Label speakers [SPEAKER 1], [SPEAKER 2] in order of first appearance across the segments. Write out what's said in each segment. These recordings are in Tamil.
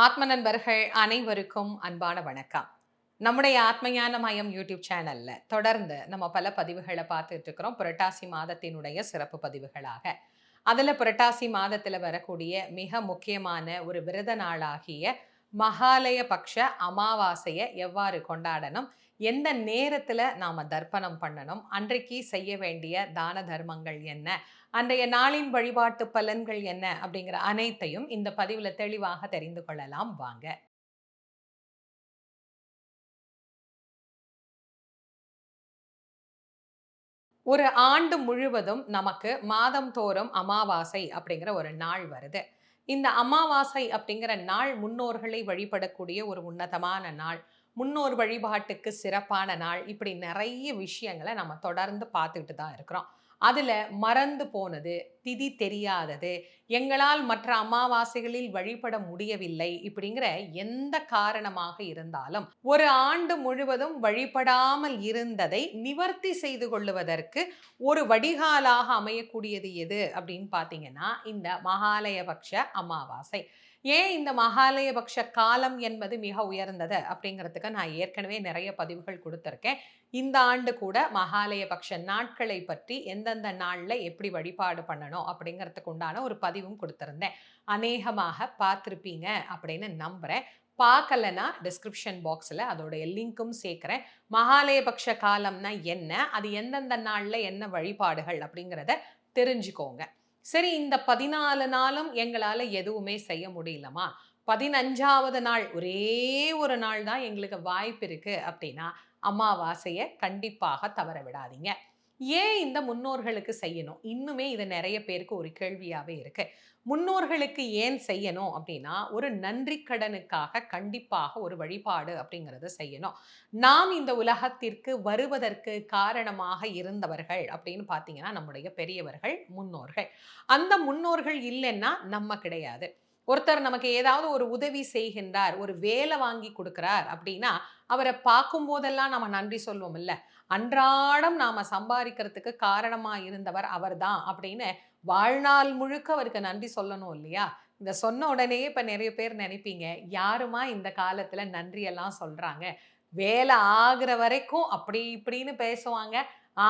[SPEAKER 1] ஆத்ம நண்பர்கள் அனைவருக்கும் அன்பான வணக்கம் நம்முடைய ஆத்மயான மயம் யூடியூப் சேனல்ல தொடர்ந்து நம்ம பல பதிவுகளை பார்த்துட்டு இருக்கிறோம் புரட்டாசி மாதத்தினுடைய சிறப்பு பதிவுகளாக அதில் புரட்டாசி மாதத்தில் வரக்கூடிய மிக முக்கியமான ஒரு விரத நாளாகிய மகாலய பக்ஷ அமாவாசையை எவ்வாறு கொண்டாடணும் எந்த நேரத்தில் நாம் தர்ப்பணம் பண்ணணும் அன்றைக்கு செய்ய வேண்டிய தான தர்மங்கள் என்ன அன்றைய நாளின் வழிபாட்டு பலன்கள் என்ன அப்படிங்கிற அனைத்தையும் இந்த பதிவில் தெளிவாக தெரிந்து கொள்ளலாம் வாங்க ஒரு ஆண்டு முழுவதும் நமக்கு மாதம் தோறும் அமாவாசை அப்படிங்கிற ஒரு நாள் வருது இந்த அமாவாசை அப்படிங்கிற நாள் முன்னோர்களை வழிபடக்கூடிய ஒரு உன்னதமான நாள் முன்னோர் வழிபாட்டுக்கு சிறப்பான நாள் இப்படி நிறைய விஷயங்களை நம்ம தொடர்ந்து பார்த்துக்கிட்டு தான் இருக்கிறோம் அதில் மறந்து போனது திதி தெரியாதது எங்களால் மற்ற அமாவாசைகளில் வழிபட முடியவில்லை இப்படிங்கிற எந்த காரணமாக இருந்தாலும் ஒரு ஆண்டு முழுவதும் வழிபடாமல் இருந்ததை நிவர்த்தி செய்து கொள்ளுவதற்கு ஒரு வடிகாலாக அமையக்கூடியது எது அப்படின்னு பார்த்தீங்கன்னா இந்த மகாலயபக்ஷ அமாவாசை ஏன் இந்த மகாலயபக்ஷ காலம் என்பது மிக உயர்ந்தது அப்படிங்கிறதுக்கு நான் ஏற்கனவே நிறைய பதிவுகள் கொடுத்துருக்கேன் இந்த ஆண்டு கூட மகாலய பக்ஷ நாட்களை பற்றி எந்தெந்த நாளில் எப்படி வழிபாடு பண்ணணும் அப்படிங்கிறதுக்கு உண்டான ஒரு பதிவும் கொடுத்துருந்தேன் அநேகமாக பார்த்துருப்பீங்க அப்படின்னு நம்புகிறேன் பார்க்கலனா டிஸ்கிரிப்ஷன் பாக்ஸில் அதோடைய லிங்க்கும் சேர்க்குறேன் மகாலயபக்ஷ காலம்னா என்ன அது எந்தெந்த நாளில் என்ன வழிபாடுகள் அப்படிங்கிறத தெரிஞ்சுக்கோங்க சரி இந்த பதினாலு நாளும் எங்களால் எதுவுமே செய்ய முடியலமா பதினஞ்சாவது நாள் ஒரே ஒரு நாள் தான் எங்களுக்கு வாய்ப்பு இருக்குது அப்படின்னா அமாவாசையை கண்டிப்பாக தவற விடாதீங்க ஏன் இந்த முன்னோர்களுக்கு செய்யணும் இன்னுமே இது நிறைய பேருக்கு ஒரு கேள்வியாகவே இருக்கு முன்னோர்களுக்கு ஏன் செய்யணும் அப்படின்னா ஒரு நன்றி கடனுக்காக கண்டிப்பாக ஒரு வழிபாடு அப்படிங்கிறத செய்யணும் நாம் இந்த உலகத்திற்கு வருவதற்கு காரணமாக இருந்தவர்கள் அப்படின்னு பார்த்தீங்கன்னா நம்முடைய பெரியவர்கள் முன்னோர்கள் அந்த முன்னோர்கள் இல்லைன்னா நம்ம கிடையாது ஒருத்தர் நமக்கு ஏதாவது ஒரு உதவி செய்கின்றார் ஒரு வேலை வாங்கி கொடுக்கிறார் அப்படின்னா அவரை பார்க்கும் போதெல்லாம் நம்ம நன்றி சொல்வோம் இல்லை அன்றாடம் நாம் சம்பாதிக்கிறதுக்கு காரணமாக இருந்தவர் அவர் தான் அப்படின்னு வாழ்நாள் முழுக்க அவருக்கு நன்றி சொல்லணும் இல்லையா இந்த சொன்ன உடனே இப்போ நிறைய பேர் நினைப்பீங்க யாருமா இந்த காலத்தில் நன்றியெல்லாம் சொல்கிறாங்க வேலை ஆகிற வரைக்கும் அப்படி இப்படின்னு பேசுவாங்க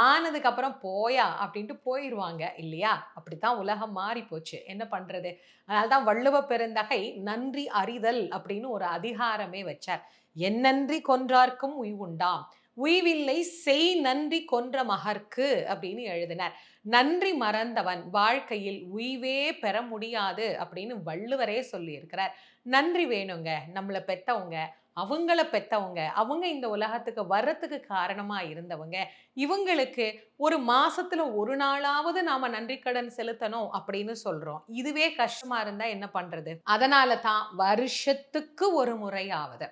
[SPEAKER 1] ஆனதுக்கப்புறம் போயா அப்படின்ட்டு போயிடுவாங்க இல்லையா அப்படித்தான் உலகம் மாறி போச்சு என்ன பண்ணுறது அதனால தான் வள்ளுவ பெருந்தகை நன்றி அறிதல் அப்படின்னு ஒரு அதிகாரமே வச்சார் என் நன்றி கொன்றார்க்கும் உய்வுண்டாம் உய்வில்லை செய் நன்றி கொன்ற மகர்க்கு அப்படின்னு எழுதினார் நன்றி மறந்தவன் வாழ்க்கையில் உய்வே பெற முடியாது அப்படின்னு வள்ளுவரே சொல்லியிருக்கிறார் நன்றி வேணுங்க நம்மளை பெற்றவங்க அவங்கள பெற்றவங்க அவங்க இந்த உலகத்துக்கு வர்றதுக்கு காரணமாக இருந்தவங்க இவங்களுக்கு ஒரு மாசத்துல ஒரு நாளாவது நாம நன்றி கடன் செலுத்தணும் அப்படின்னு சொல்றோம் இதுவே கஷ்டமா இருந்தா என்ன பண்றது அதனால தான் வருஷத்துக்கு ஒரு முறையாவது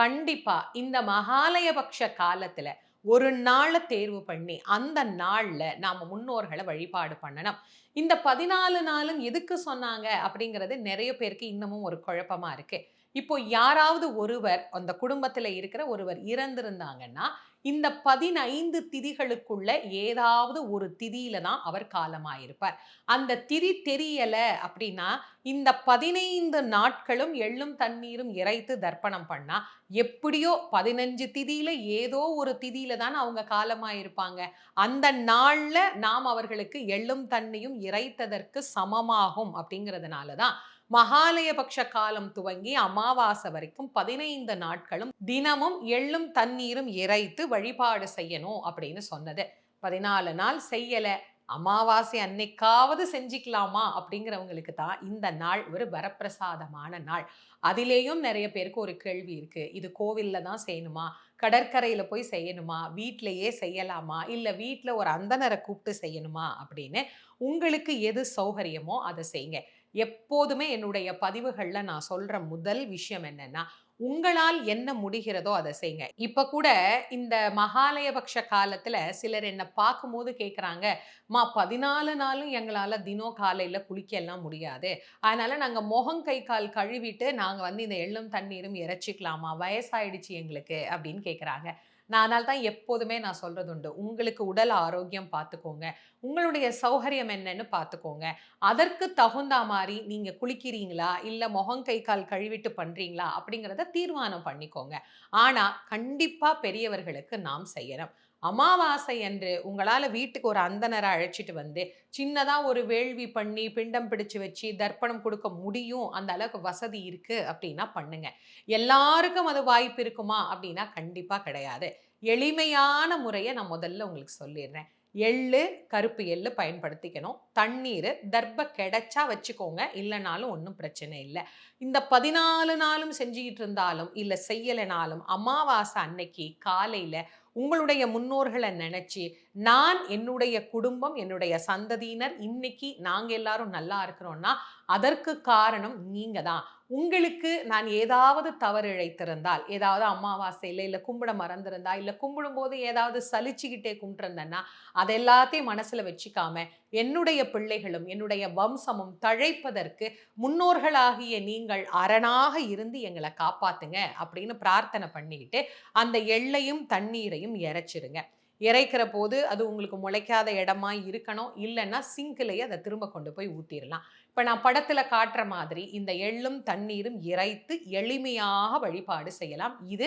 [SPEAKER 1] கண்டிப்பா இந்த மகாலயபக்ஷ காலத்துல ஒரு நாளை தேர்வு பண்ணி அந்த நாளில் நாம் முன்னோர்களை வழிபாடு பண்ணணும் இந்த பதினாலு நாளும் எதுக்கு சொன்னாங்க அப்படிங்கிறது நிறைய பேருக்கு இன்னமும் ஒரு குழப்பமாக இருக்குது இப்போ யாராவது ஒருவர் அந்த குடும்பத்தில் இருக்கிற ஒருவர் இறந்திருந்தாங்கன்னா இந்த பதினைந்து திதிகளுக்குள்ள ஏதாவது ஒரு திதியில தான் அவர் காலமாயிருப்பார் அந்த திதி தெரியல அப்படின்னா இந்த பதினைந்து நாட்களும் எள்ளும் தண்ணீரும் இறைத்து தர்ப்பணம் பண்ணா எப்படியோ பதினஞ்சு திதியில ஏதோ ஒரு திதியில தான் அவங்க காலமாயிருப்பாங்க அந்த நாள்ல நாம் அவர்களுக்கு எள்ளும் தண்ணியும் இறைத்ததற்கு சமமாகும் அப்படிங்கிறதுனால தான் மகாலயபக்ஷ காலம் துவங்கி அமாவாசை வரைக்கும் பதினைந்து நாட்களும் தினமும் எள்ளும் தண்ணீரும் இறைத்து வழிபாடு செய்யணும் அப்படின்னு சொன்னது பதினாலு நாள் செய்யலை அமாவாசை அன்னைக்காவது செஞ்சுக்கலாமா அப்படிங்கிறவங்களுக்கு தான் இந்த நாள் ஒரு வரப்பிரசாதமான நாள் அதிலேயும் நிறைய பேருக்கு ஒரு கேள்வி இருக்கு இது கோவிலில் தான் செய்யணுமா கடற்கரையில் போய் செய்யணுமா வீட்டிலையே செய்யலாமா இல்லை வீட்டில் ஒரு அந்தனரை கூப்பிட்டு செய்யணுமா அப்படின்னு உங்களுக்கு எது சௌகரியமோ அதை செய்யுங்க எப்போதுமே என்னுடைய பதிவுகளில் நான் சொல்கிற முதல் விஷயம் என்னென்னா உங்களால் என்ன முடிகிறதோ அதை செய்யுங்க இப்போ கூட இந்த மகாலயபக்ஷ காலத்தில் சிலர் என்னை பார்க்கும்போது கேட்குறாங்க மா பதினாலு நாளும் எங்களால் தினம் காலையில் குளிக்கலாம் முடியாது அதனால் நாங்கள் முகம் கை கால் கழுவிட்டு நாங்கள் வந்து இந்த எள்ளும் தண்ணீரும் இறைச்சிக்கலாமா வயசாயிடுச்சு எங்களுக்கு அப்படின்னு கேட்குறாங்க நான் அதனால் தான் எப்போதுமே நான் சொல்கிறது உண்டு உங்களுக்கு உடல் ஆரோக்கியம் பார்த்துக்கோங்க உங்களுடைய சௌகரியம் என்னன்னு பார்த்துக்கோங்க அதற்கு தகுந்த மாதிரி நீங்கள் குளிக்கிறீங்களா இல்லை முகம் கை கால் கழுவிட்டு பண்ணுறீங்களா அப்படிங்கிறத தீர்மானம் பண்ணிக்கோங்க ஆனால் கண்டிப்பாக பெரியவர்களுக்கு நாம் செய்யணும் அமாவாசை என்று உங்களால் வீட்டுக்கு ஒரு அந்தனரை அழைச்சிட்டு வந்து சின்னதாக ஒரு வேள்வி பண்ணி பிண்டம் பிடிச்சு வச்சு தர்ப்பணம் கொடுக்க முடியும் அந்த அளவுக்கு வசதி இருக்குது அப்படின்னா பண்ணுங்க எல்லாருக்கும் அது வாய்ப்பு இருக்குமா அப்படின்னா கண்டிப்பாக கிடையாது எளிமையான முறையை நான் முதல்ல உங்களுக்கு சொல்லிடுறேன் எள்ளு கருப்பு எள்ளு பயன்படுத்திக்கணும் தண்ணீர் தர்ப்ப கிடைச்சா வச்சுக்கோங்க இல்லைனாலும் ஒன்றும் பிரச்சனை இல்லை இந்த பதினாலு நாளும் செஞ்சுக்கிட்டு இருந்தாலும் இல்லை செய்யலைனாலும் அமாவாசை அன்னைக்கு காலையில் உங்களுடைய முன்னோர்களை நினச்சி நான் என்னுடைய குடும்பம் என்னுடைய சந்ததியினர் இன்னைக்கு நாங்கள் எல்லாரும் நல்லா இருக்கிறோன்னா அதற்கு காரணம் நீங்க தான் உங்களுக்கு நான் ஏதாவது தவறு இழைத்திருந்தால் ஏதாவது அமாவாசையில் இல்லை கும்பிட மறந்திருந்தா இல்லை கும்பிடும்போது ஏதாவது சலிச்சுக்கிட்டே கும்பிட்டுருந்தேன்னா அதை எல்லாத்தையும் மனசில் வச்சுக்காம என்னுடைய பிள்ளைகளும் என்னுடைய வம்சமும் தழைப்பதற்கு முன்னோர்களாகிய நீங்கள் அரணாக இருந்து எங்களை காப்பாத்துங்க அப்படின்னு பிரார்த்தனை பண்ணிக்கிட்டு அந்த எள்ளையும் தண்ணீரையும் இறைச்சிருங்க இறைக்கிற போது அது உங்களுக்கு முளைக்காத இடமா இருக்கணும் இல்லைன்னா சிங்கிலேயே அதை திரும்ப கொண்டு போய் ஊற்றிடலாம் இப்போ நான் படத்தில் காட்டுற மாதிரி இந்த எள்ளும் தண்ணீரும் இறைத்து எளிமையாக வழிபாடு செய்யலாம் இது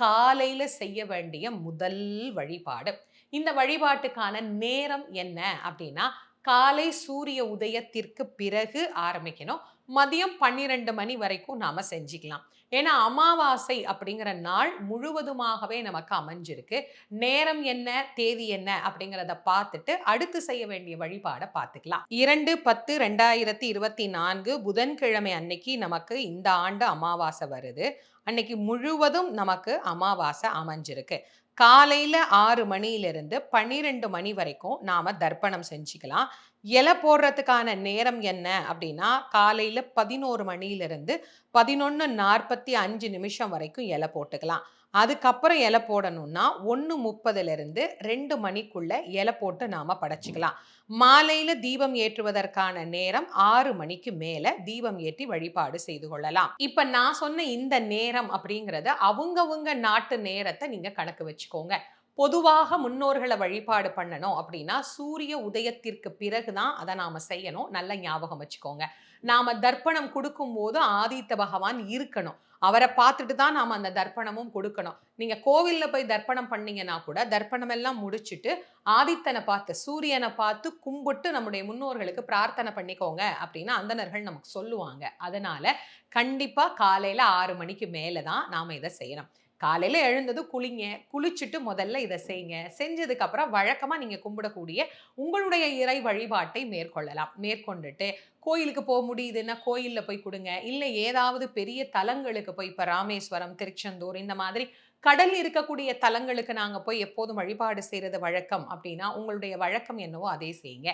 [SPEAKER 1] காலையில் செய்ய வேண்டிய முதல் வழிபாடு இந்த வழிபாட்டுக்கான நேரம் என்ன அப்படின்னா காலை சூரிய உதயத்திற்கு பிறகு ஆரம்பிக்கணும் மதியம் பன்னிரெண்டு மணி வரைக்கும் நாம் செஞ்சுக்கலாம் ஏன்னா அமாவாசை அப்படிங்கிற நாள் முழுவதுமாகவே நமக்கு அமைஞ்சிருக்கு நேரம் என்ன தேதி என்ன அப்படிங்கிறத பார்த்துட்டு அடுத்து செய்ய வேண்டிய வழிபாடை பார்த்துக்கலாம் இரண்டு பத்து ரெண்டாயிரத்தி இருபத்தி நான்கு புதன்கிழமை அன்னைக்கு நமக்கு இந்த ஆண்டு அமாவாசை வருது அன்னைக்கு முழுவதும் நமக்கு அமாவாசை அமைஞ்சிருக்கு காலையில் ஆறு மணியிலிருந்து பன்னிரெண்டு மணி வரைக்கும் நாம் தர்ப்பணம் செஞ்சுக்கலாம் இலை போடுறதுக்கான நேரம் என்ன அப்படின்னா காலையில் பதினோரு மணியிலிருந்து பதினொன்று நாற்பத்தி அஞ்சு நிமிஷம் வரைக்கும் இலை போட்டுக்கலாம் அதுக்கப்புறம் இலை போடணும்னா ஒன்று முப்பதுலேருந்து ரெண்டு மணிக்குள்ளே இலை போட்டு நாம் படைச்சிக்கலாம் மாலையில் தீபம் ஏற்றுவதற்கான நேரம் ஆறு மணிக்கு மேலே தீபம் ஏற்றி வழிபாடு செய்து கொள்ளலாம் இப்போ நான் சொன்ன இந்த நேரம் அப்படிங்கிறத அவங்கவுங்க நாட்டு நேரத்தை நீங்கள் கணக்கு வச்சுக்கோங்க பொதுவாக முன்னோர்களை வழிபாடு பண்ணணும் அப்படின்னா சூரிய உதயத்திற்கு பிறகு தான் அதை நாம் செய்யணும் நல்ல ஞாபகம் வச்சுக்கோங்க நாம் தர்ப்பணம் கொடுக்கும்போது ஆதித்த பகவான் இருக்கணும் அவரை பார்த்துட்டு தான் நாம் அந்த தர்ப்பணமும் கொடுக்கணும் நீங்கள் கோவிலில் போய் தர்ப்பணம் பண்ணீங்கன்னா கூட தர்ப்பணம் எல்லாம் முடிச்சுட்டு ஆதித்தனை பார்த்து சூரியனை பார்த்து கும்பிட்டு நம்முடைய முன்னோர்களுக்கு பிரார்த்தனை பண்ணிக்கோங்க அப்படின்னு அந்தனர்கள் நமக்கு சொல்லுவாங்க அதனால கண்டிப்பாக காலையில் ஆறு மணிக்கு மேலே தான் நாம் இதை செய்யணும் காலையில் எழுந்ததும் குளிங்க குளிச்சுட்டு முதல்ல இதை செய்யுங்க செஞ்சதுக்கப்புறம் வழக்கமாக நீங்கள் கும்பிடக்கூடிய உங்களுடைய இறை வழிபாட்டை மேற்கொள்ளலாம் மேற்கொண்டுட்டு கோயிலுக்கு போக முடியுதுன்னா கோயிலில் போய் கொடுங்க இல்லை ஏதாவது பெரிய தலங்களுக்கு போய் இப்போ ராமேஸ்வரம் திருச்செந்தூர் இந்த மாதிரி கடல் இருக்கக்கூடிய தலங்களுக்கு நாங்கள் போய் எப்போதும் வழிபாடு செய்கிறது வழக்கம் அப்படின்னா உங்களுடைய வழக்கம் என்னவோ அதே செய்யுங்க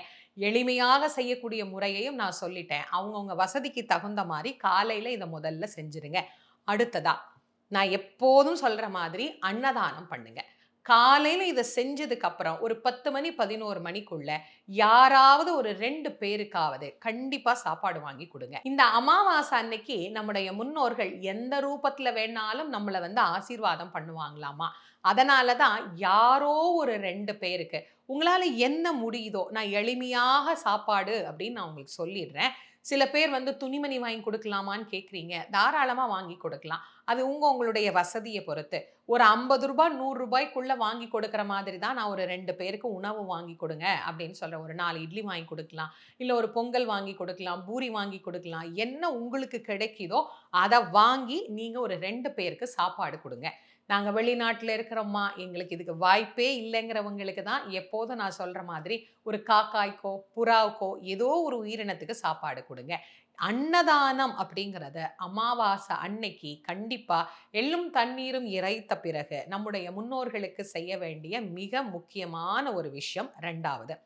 [SPEAKER 1] எளிமையாக செய்யக்கூடிய முறையையும் நான் சொல்லிட்டேன் அவங்கவுங்க வசதிக்கு தகுந்த மாதிரி காலையில் இதை முதல்ல செஞ்சுருங்க அடுத்ததாக நான் எப்போதும் சொல்கிற மாதிரி அன்னதானம் பண்ணுங்க காலையில் இதை செஞ்சதுக்கப்புறம் ஒரு பத்து மணி பதினோரு மணிக்குள்ள யாராவது ஒரு ரெண்டு பேருக்காவது கண்டிப்பாக சாப்பாடு வாங்கி கொடுங்க இந்த அமாவாசை அன்னைக்கு நம்முடைய முன்னோர்கள் எந்த ரூபத்தில் வேணாலும் நம்மளை வந்து ஆசீர்வாதம் பண்ணுவாங்களாமா அதனால தான் யாரோ ஒரு ரெண்டு பேருக்கு உங்களால் என்ன முடியுதோ நான் எளிமையாக சாப்பாடு அப்படின்னு நான் உங்களுக்கு சொல்லிடுறேன் சில பேர் வந்து துணிமணி வாங்கி கொடுக்கலாமான்னு கேட்குறீங்க தாராளமாக வாங்கி கொடுக்கலாம் அது உங்கள் உங்களுடைய வசதியை பொறுத்து ஒரு ஐம்பது ரூபாய் நூறுரூபாய்க்குள்ளே வாங்கி கொடுக்குற மாதிரி தான் நான் ஒரு ரெண்டு பேருக்கு உணவு வாங்கி கொடுங்க அப்படின்னு சொல்கிறேன் ஒரு நாலு இட்லி வாங்கி கொடுக்கலாம் இல்லை ஒரு பொங்கல் வாங்கி கொடுக்கலாம் பூரி வாங்கி கொடுக்கலாம் என்ன உங்களுக்கு கிடைக்குதோ அதை வாங்கி நீங்கள் ஒரு ரெண்டு பேருக்கு சாப்பாடு கொடுங்க நாங்கள் வெளிநாட்டில் இருக்கிறோம்மா எங்களுக்கு இதுக்கு வாய்ப்பே இல்லைங்கிறவங்களுக்கு தான் எப்போதும் நான் சொல்கிற மாதிரி ஒரு காக்காய்க்கோ புறாவுக்கோ ஏதோ ஒரு உயிரினத்துக்கு சாப்பாடு கொடுங்க அன்னதானம் அப்படிங்கிறத அமாவாசை அன்னைக்கு கண்டிப்பாக எள்ளும் தண்ணீரும் இறைத்த பிறகு நம்முடைய முன்னோர்களுக்கு செய்ய வேண்டிய மிக முக்கியமான ஒரு விஷயம் ரெண்டாவது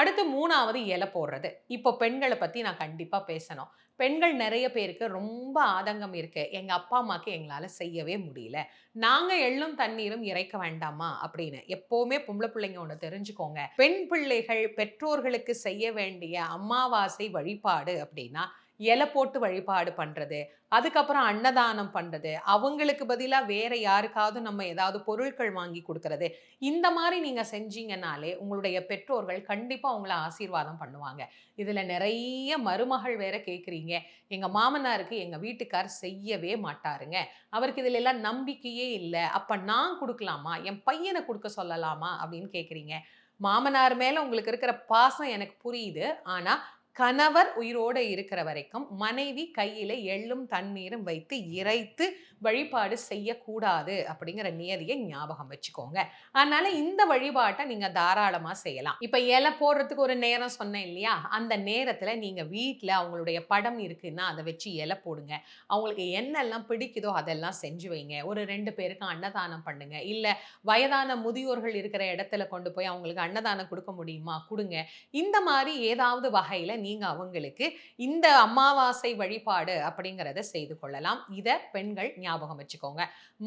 [SPEAKER 1] அடுத்து மூணாவது இலை போடுறது இப்போ பெண்களை பற்றி நான் கண்டிப்பாக பேசணும் பெண்கள் நிறைய பேருக்கு ரொம்ப ஆதங்கம் இருக்குது எங்கள் அப்பா அம்மாவுக்கு எங்களால் செய்யவே முடியல நாங்கள் எள்ளும் தண்ணீரும் இறைக்க வேண்டாமா அப்படின்னு எப்போவுமே பொம்பளை பிள்ளைங்க ஒன்று தெரிஞ்சுக்கோங்க பெண் பிள்ளைகள் பெற்றோர்களுக்கு செய்ய வேண்டிய அமாவாசை வழிபாடு அப்படின்னா இலை போட்டு வழிபாடு பண்ணுறது அதுக்கப்புறம் அன்னதானம் பண்ணுறது அவங்களுக்கு பதிலாக வேற யாருக்காவது நம்ம ஏதாவது பொருட்கள் வாங்கி கொடுக்கறது இந்த மாதிரி நீங்கள் செஞ்சீங்கனாலே உங்களுடைய பெற்றோர்கள் கண்டிப்பாக அவங்கள ஆசீர்வாதம் பண்ணுவாங்க இதில் நிறைய மருமகள் வேற கேட்குறீங்க எங்கள் மாமனாருக்கு எங்கள் வீட்டுக்கார் செய்யவே மாட்டாருங்க அவருக்கு இதில் எல்லாம் நம்பிக்கையே இல்லை அப்போ நான் கொடுக்கலாமா என் பையனை கொடுக்க சொல்லலாமா அப்படின்னு கேட்குறீங்க மாமனார் மேலே உங்களுக்கு இருக்கிற பாசம் எனக்கு புரியுது ஆனால் கணவர் உயிரோடு இருக்கிற வரைக்கும் மனைவி கையில எள்ளும் தண்ணீரும் வைத்து இறைத்து வழிபாடு செய்யக்கூடாது அப்படிங்கிற நியதியை ஞாபகம் வச்சுக்கோங்க அதனால இந்த வழிபாட்டை நீங்க தாராளமா செய்யலாம் இப்ப இலை போடுறதுக்கு ஒரு நேரம் சொன்னேன் இல்லையா அந்த நேரத்துல நீங்க வீட்டில் அவங்களுடைய படம் இருக்குன்னா அதை வச்சு இலை போடுங்க அவங்களுக்கு என்னெல்லாம் பிடிக்குதோ அதெல்லாம் செஞ்சு வைங்க ஒரு ரெண்டு பேருக்கு அன்னதானம் பண்ணுங்க இல்லை வயதான முதியோர்கள் இருக்கிற இடத்துல கொண்டு போய் அவங்களுக்கு அன்னதானம் கொடுக்க முடியுமா கொடுங்க இந்த மாதிரி ஏதாவது வகையில் நீங்க அவங்களுக்கு இந்த அமாவாசை வழிபாடு அப்படிங்கிறத செய்து கொள்ளலாம் இதை பெண்கள் ஞாபகம் வச்சுக்கோங்க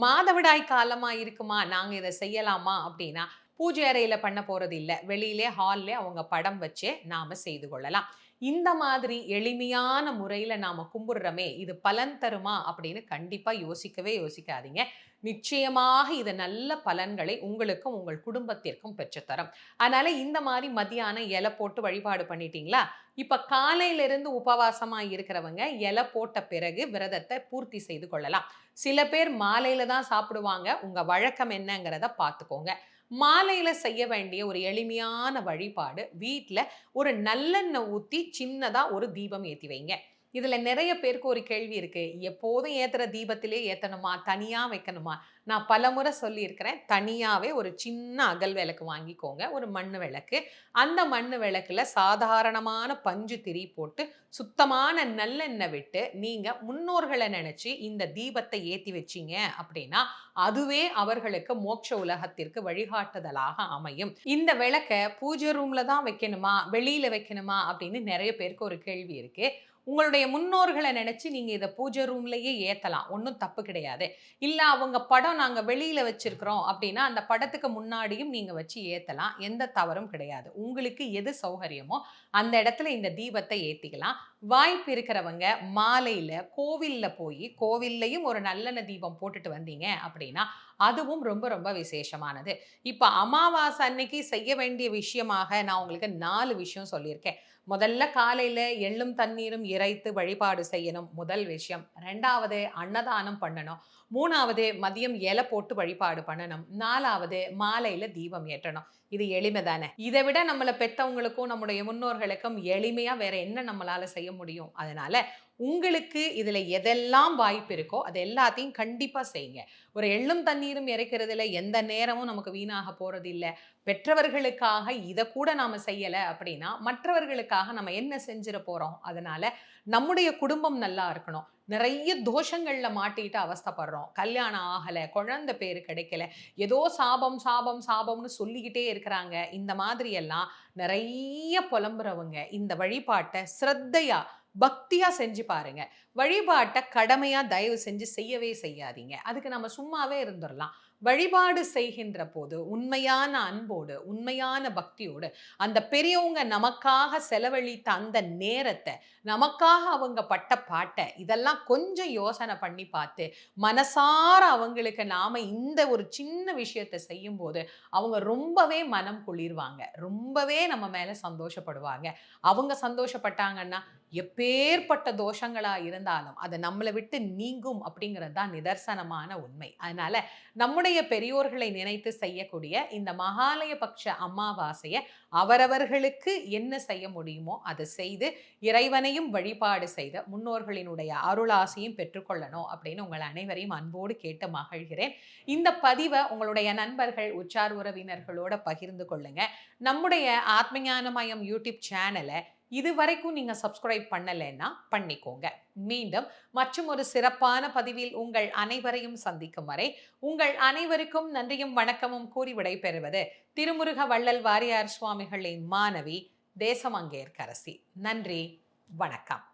[SPEAKER 1] மாதவிடாய் காலமாக இருக்குமா நாங்கள் இதை செய்யலாமா அப்படின்னா பூஜை அறையில் பண்ண போகிறது இல்லை வெளியிலே ஹாலில் அவங்க படம் வச்சே நாம் செய்து கொள்ளலாம் இந்த மாதிரி எளிமையான முறையில் நாம் கும்பிடுறோமே இது பலன் தருமா அப்படின்னு கண்டிப்பாக யோசிக்கவே யோசிக்காதீங்க நிச்சயமாக இது நல்ல பலன்களை உங்களுக்கும் உங்கள் குடும்பத்திற்கும் பெற்றுத்தரும் அதனால் இந்த மாதிரி மதியானம் இலை போட்டு வழிபாடு பண்ணிட்டீங்களா இப்போ காலையிலிருந்து உபவாசமாக இருக்கிறவங்க இலை போட்ட பிறகு விரதத்தை பூர்த்தி செய்து கொள்ளலாம் சில பேர் மாலையில் தான் சாப்பிடுவாங்க உங்கள் வழக்கம் என்னங்கிறத பார்த்துக்கோங்க மாலையில் செய்ய வேண்டிய ஒரு எளிமையான வழிபாடு வீட்டில் ஒரு நல்லெண்ணெய் ஊற்றி சின்னதாக ஒரு தீபம் ஏற்றி வைங்க இதில் நிறைய பேருக்கு ஒரு கேள்வி இருக்குது எப்போதும் ஏற்றுற தீபத்திலே ஏற்றணுமா தனியாக வைக்கணுமா நான் பலமுறை சொல்லியிருக்கிறேன் தனியாகவே ஒரு சின்ன அகல் விளக்கு வாங்கிக்கோங்க ஒரு மண் விளக்கு அந்த மண் விளக்கில் சாதாரணமான பஞ்சு திரி போட்டு சுத்தமான நல்லெண்ணெய் விட்டு நீங்கள் முன்னோர்களை நினச்சி இந்த தீபத்தை ஏற்றி வச்சிங்க அப்படின்னா அதுவே அவர்களுக்கு மோட்ச உலகத்திற்கு வழிகாட்டுதலாக அமையும் இந்த விளக்கை பூஜை ரூமில் தான் வைக்கணுமா வெளியில் வைக்கணுமா அப்படின்னு நிறைய பேருக்கு ஒரு கேள்வி இருக்குது உங்களுடைய முன்னோர்களை நினச்சி நீங்கள் இதை பூஜை ரூம்லேயே ஏற்றலாம் ஒன்றும் தப்பு கிடையாது இல்லை அவங்க படம் நாங்கள் வெளியில் வச்சுருக்குறோம் அப்படின்னா அந்த படத்துக்கு முன்னாடியும் நீங்கள் வச்சு ஏற்றலாம் எந்த தவறும் கிடையாது உங்களுக்கு எது சௌகரியமோ அந்த இடத்துல இந்த தீபத்தை ஏற்றிக்கலாம் வாய்ப்பு இருக்கிறவங்க மாலையில் கோவிலில் போய் கோவில்லையும் ஒரு நல்லெண்ண தீபம் போட்டுட்டு வந்தீங்க அப்படின்னா அதுவும் ரொம்ப ரொம்ப விசேஷமானது இப்போ அமாவாசை அன்னைக்கு செய்ய வேண்டிய விஷயமாக நான் உங்களுக்கு நாலு விஷயம் சொல்லியிருக்கேன் முதல்ல காலையில் எள்ளும் தண்ணீரும் இறைத்து வழிபாடு செய்யணும் முதல் விஷயம் ரெண்டாவது அன்னதானம் பண்ணணும் மூணாவது மதியம் இலை போட்டு வழிபாடு பண்ணணும் நாலாவது மாலையில் தீபம் ஏற்றணும் இது எளிமை தானே இதை விட நம்மளை பெற்றவங்களுக்கும் நம்முடைய முன்னோர்களுக்கும் எளிமையாக வேற என்ன நம்மளால் செய்ய முடியும் அதனால உங்களுக்கு இதில் எதெல்லாம் வாய்ப்பு இருக்கோ அது எல்லாத்தையும் கண்டிப்பாக செய்யுங்க ஒரு எள்ளும் தண்ணீரும் இறைக்கிறதுல எந்த நேரமும் நமக்கு வீணாக போகிறது இல்லை பெற்றவர்களுக்காக இதை கூட நாம் செய்யலை அப்படின்னா மற்றவர்களுக்காக நம்ம என்ன செஞ்சிட போகிறோம் அதனால் நம்முடைய குடும்பம் நல்லா இருக்கணும் நிறைய தோஷங்களில் மாட்டிட்டு அவஸ்தப்படுறோம் கல்யாணம் ஆகலை குழந்த பேர் கிடைக்கல ஏதோ சாபம் சாபம் சாபம்னு சொல்லிக்கிட்டே இருக்கிறாங்க இந்த மாதிரியெல்லாம் நிறைய புலம்புறவங்க இந்த வழிபாட்டை ஸ்ரத்தையாக பக்தியாக செஞ்சு பாருங்கள் வழிபாட்டை கடமையாக தயவு செஞ்சு செய்யவே செய்யாதீங்க அதுக்கு நம்ம சும்மாவே இருந்துடலாம் வழிபாடு செய்கின்ற போது உண்மையான அன்போடு உண்மையான பக்தியோடு அந்த பெரியவங்க நமக்காக செலவழித்த அந்த நேரத்தை நமக்காக அவங்க பட்ட பாட்டை இதெல்லாம் கொஞ்சம் யோசனை பண்ணி பார்த்து மனசார அவங்களுக்கு நாம் இந்த ஒரு சின்ன விஷயத்தை செய்யும்போது அவங்க ரொம்பவே மனம் குளிர்வாங்க ரொம்பவே நம்ம மேலே சந்தோஷப்படுவாங்க அவங்க சந்தோஷப்பட்டாங்கன்னா எப்பேற்பட்ட தோஷங்களாக இருந்தாலும் அதை நம்மளை விட்டு நீங்கும் அப்படிங்கிறது தான் நிதர்சனமான உண்மை அதனால் நம்முடைய நம்முடைய பெரியோர்களை நினைத்து செய்யக்கூடிய இந்த மகாலய பட்ச அமாவாசையை அவரவர்களுக்கு என்ன செய்ய முடியுமோ அதை செய்து இறைவனையும் வழிபாடு செய்த முன்னோர்களினுடைய அருளாசையும் பெற்றுக்கொள்ளணும் அப்படின்னு உங்கள் அனைவரையும் அன்போடு கேட்டு மகிழ்கிறேன் இந்த பதிவை உங்களுடைய நண்பர்கள் உச்சார் உறவினர்களோட பகிர்ந்து கொள்ளுங்க நம்முடைய ஆத்மஞானமயம் யூடியூப் சேனலை இது வரைக்கும் நீங்கள் சப்ஸ்கிரைப் பண்ணலைன்னா பண்ணிக்கோங்க மீண்டும் மற்றும் ஒரு சிறப்பான பதிவில் உங்கள் அனைவரையும் சந்திக்கும் வரை உங்கள் அனைவருக்கும் நன்றியும் வணக்கமும் கூறி விடைபெறுவது திருமுருக வள்ளல் வாரியார் சுவாமிகளின் மாணவி தேசமங்கேற்கரசி நன்றி வணக்கம்